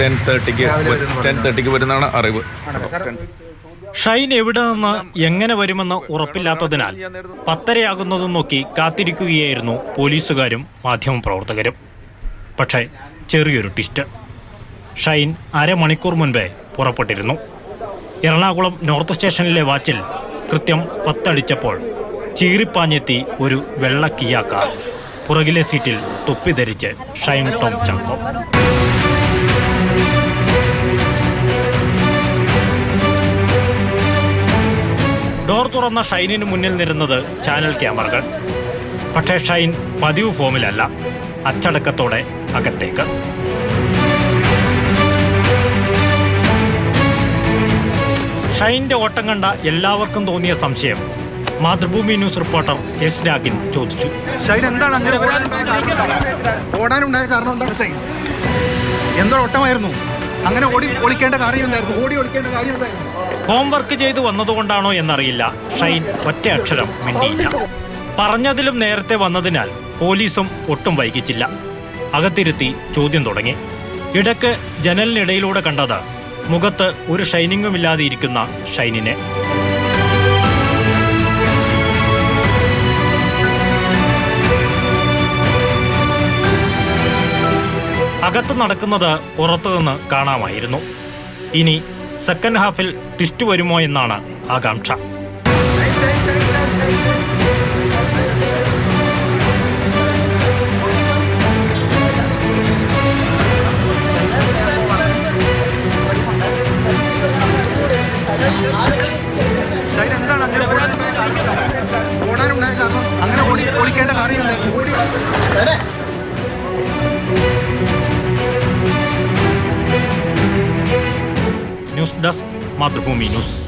Ten തേർട്ടിക്ക് ten തേർട്ടിക്ക് വരുന്നതാണ് അറിവ്. ഷൈൻ എവിടെ നിന്ന് എങ്ങനെ വരുമെന്ന് ഉറപ്പില്ലാത്തതിനാൽ പത്തരയാകുന്നതും നോക്കി കാത്തിരിക്കുകയായിരുന്നു പോലീസുകാരും മാധ്യമപ്രവർത്തകരും. പക്ഷേ ചെറിയൊരു ട്വിസ്റ്റ് ഷൈൻ അരമണിക്കൂർ മുൻപേ പുറപ്പെട്ടിരുന്നു. എറണാകുളം നോർത്ത് സ്റ്റേഷനിലെ വാച്ചിൽ കൃത്യം പത്തടിച്ചപ്പോൾ ചീറിപ്പാഞ്ഞെത്തി ഒരു വെള്ള കിയ കാർ പുറകിലെ സീറ്റിൽ തൊപ്പി ധരിച്ച് ഷൈൻ ടോം ചാക്കോ ഡോർ തുറന്ന ഷൈനിന് മുന്നിൽ നിരുന്നത് ചാനൽ ക്യാമറകൾ. പക്ഷേ ഷൈൻ പതിവ് ഫോമിലല്ല അച്ചടക്കത്തോടെ അകത്തേക്ക്. ഷൈന്റെ ഓട്ടം കണ്ട എല്ലാവർക്കും തോന്നിയ സംശയം. Mathrubhumi news reporter S Ragin ചോദിച്ചു. ഷൈൻ എന്താണ് അങ്ങനെ ഓടാനുണ്ടായ കാരണം എന്താണ് ഓട്ടമായിരുന്നു? അങ്ങനെ ഓടി ഒളിക്കേണ്ട കാര്യം ഓടി ഒളിക്കേണ്ട കാര്യം ഹോംവർക്ക് ചെയ്തു വന്നതുകൊണ്ടാണോ എന്നറിയില്ല. ഷൈൻ ഒറ്റ അക്ഷരം മിണ്ടിയില്ല. പറഞ്ഞതിലും നേരത്തെ വന്നതിനാൽ പോലീസും ഒട്ടും വൈകിച്ചില്ല. അകത്തിരുത്തി ചോദ്യം തുടങ്ങി. ഇടയ്ക്ക് ജനലിനിടയിലൂടെ കണ്ടത് മുഖത്ത് ഒരു ഷൈനിങ്ങുമില്ലാതെ ഇരിക്കുന്ന ഷൈനിനെ. അകത്ത് നടക്കുന്നത് പുറത്തുനിന്ന് കാണാമായിരുന്നു. ഇനി സെക്കൻഡ് ഹാഫിൽ ട്വിസ്റ്റ് വരുമോ എന്നാണ് ആകാംക്ഷ. അങ്ങനെ ഓടാനുണ്ടായ കാരണം ഓടി ഒളിക്കേണ്ട കാര്യം ഓടി ന്യൂസ് ഡെസ്ക് മാതൃഭൂമി ന്യൂസ്